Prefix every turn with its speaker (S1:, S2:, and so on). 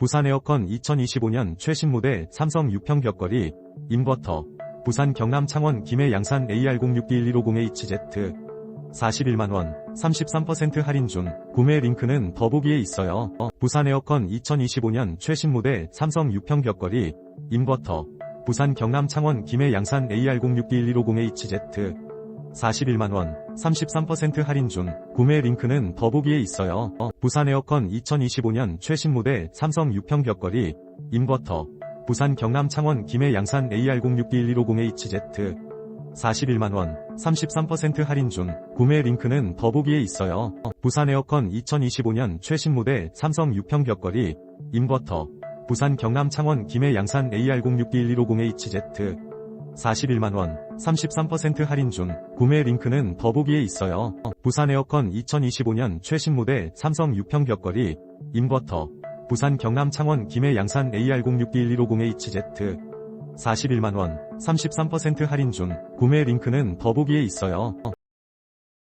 S1: 부산 에어컨 2025년 최신 모델 삼성 6평 벽걸이 인버터 부산 경남 창원 김해 양산 AR06D150HZ 41만원 33% 할인 중 구매 링크는 더보기에 있어요. 어, 부산 에어컨 2025년 최신 모델 삼성 6평 벽걸이 인버터 부산 경남 창원 김해 양산 AR06D150HZ 41만원 33% 할인 중 구매 링크는 더보기에 있어요. 어, 부산 에어컨 2025년 최신 모델 삼성 6평 벽걸이 인버터 부산 경남 창원 김해 양산 AR06D150HZ 41만원 33% 할인 중 구매 링크는 더보기에 있어요. 어, 부산 에어컨 2025년 최신 모델 삼성 6평 벽걸이 인버터 부산 경남 창원 김해 양산 AR06D150HZ 41만원 33% 할인 중 구매 링크는 더보기에 있어요. 어, 부산 에어컨 2025년 최신 모델 삼성 6평 벽걸이 인버터 부산 경남 창원 김해 양산 AR06D150HZ 41만원 33% 할인 중 구매 링크는 더보기에 있어요. 어,